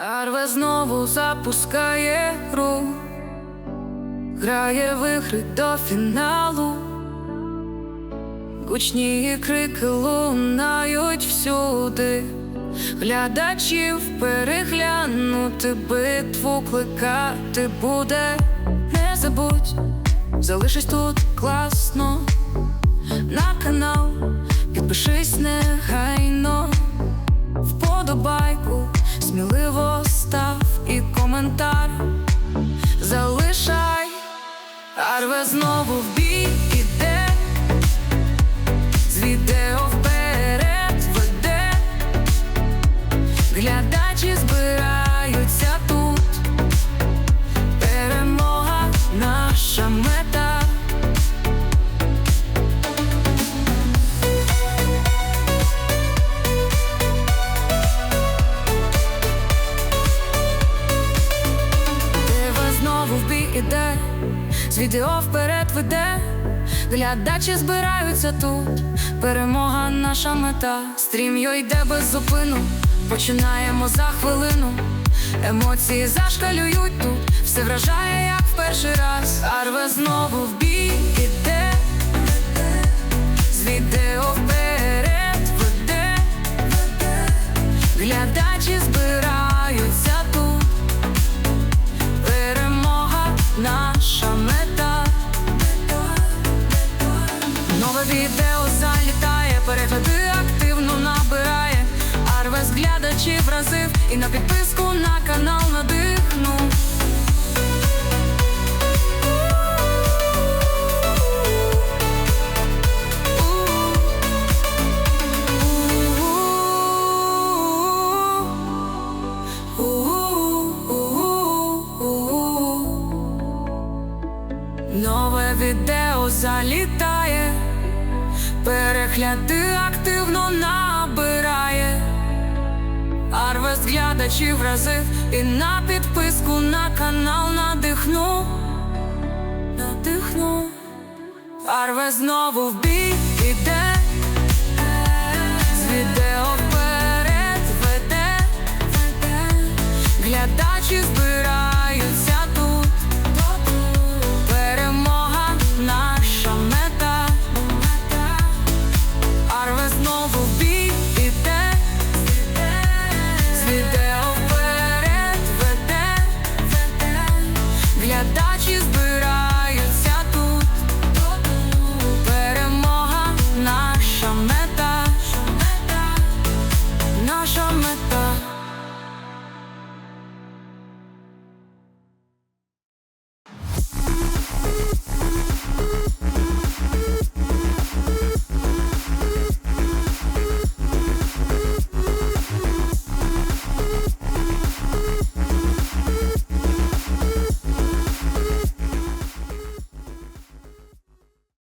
Арве знову запускає гру, грає в ігри до фіналу. Гучні крики лунають всюди, глядачів переглянути битву кликати буде. Не забудь, залишись тут класно на канал, підпишись негайно, коментар. Залишай, Арве знову в бій іде, з відео вперед веде, глядачі збираються іде, з відео вперед веде, глядачі збираються тут, перемога наша мета. Стрім йо йде без зупину, починаємо за хвилину. Емоції зашкалюють тут, все вражає, як в перший раз. Арве знову в бій іде, з відео вперед веде, глядачі збираються і на підписку на канал надихнув. Нове відео залітає, перегляди активно набирає. Арвес глядачів разив і на підписку на канал надихну, надихну. Арве знову в бій